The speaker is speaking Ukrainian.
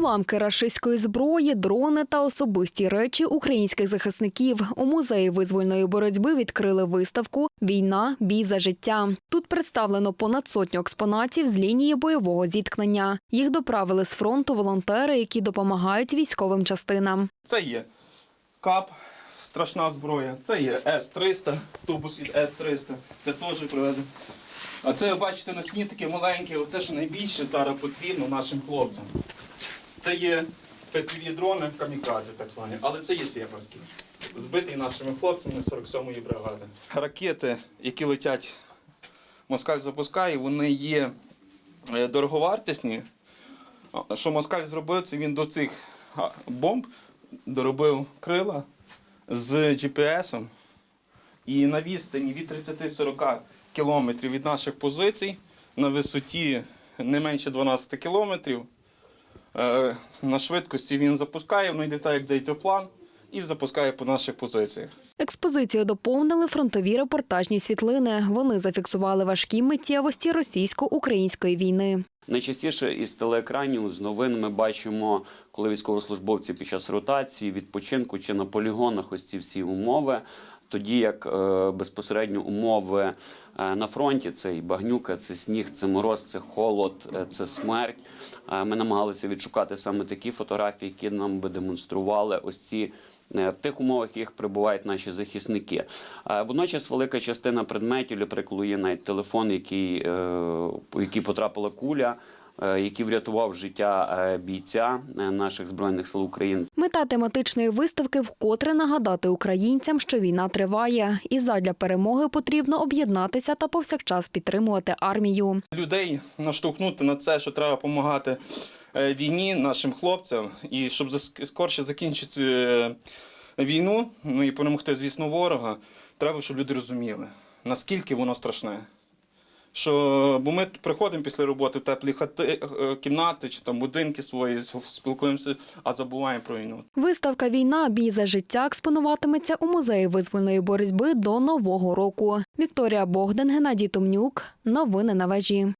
Уламки рашистської зброї, дрони та особисті речі українських захисників у музеї визвольної боротьби відкрили виставку Війна, бій за життя. Тут представлено понад сотню експонатів з лінії бойового зіткнення. Їх доправили з фронту волонтери, які допомагають військовим частинам. Це є КАП, страшна зброя. Це є С-300, тубус від С-300. Це теж привезли. А це, бачите, на стіні таке маленьке, оце що найбільше зараз потрібно нашим хлопцям. Це є ППВ дрони камікадзе, так звані, але це є сєпарські. Збитий нашими хлопцями 47-ї бригади. Ракети, які летять, москаль запускає, вони є е, дороговартісні. Що москаль зробив, це він до цих бомб доробив крила з GPS-ом. І на відстані від 30-40 кілометрів від наших позицій на висоті не менше 12 кілометрів. Е, На швидкості він запускає, воно йде так, як дейтоплан, і запускає по наших позиціях. Експозицію доповнили фронтові репортажні світлини. Вони зафіксували важкі миттєвості російсько-української війни. Найчастіше із телеекранів з новин ми бачимо, коли військовослужбовці під час ротації, відпочинку чи на полігонах ось ці всі умови. Тоді як е, безпосередньо умови е, на фронті це і багнюка, це сніг, це мороз, це холод, е, це смерть. Ми намагалися відшукати саме такі фотографії, які нам би демонстрували ось ці в тих умовах, в яких перебувають наші захисники. Водночас велика частина предметів, для прикладу, є навіть телефон, який, в який потрапила куля, який врятував життя е, бійця е, наших збройних сил України. Мета тематичної виставки вкотре нагадати українцям, що війна триває, і задля перемоги потрібно об'єднатися та повсякчас підтримувати армію. Людей наштовхнути на це, що треба допомагати е, війні нашим хлопцям, і щоб скорше закінчити е, війну, ну і перемогти, звісно, ворога, треба, щоб люди розуміли, наскільки воно страшне. Що, бо ми приходимо після роботи в теплі хати, е, кімнати чи там будинки свої, спілкуємося, а забуваємо про війну. Виставка Війна, бій за життя експонуватиметься у музеї визвольної боротьби до нового року. Вікторія Богдан, Геннадій Томнюк. Новини на вежі.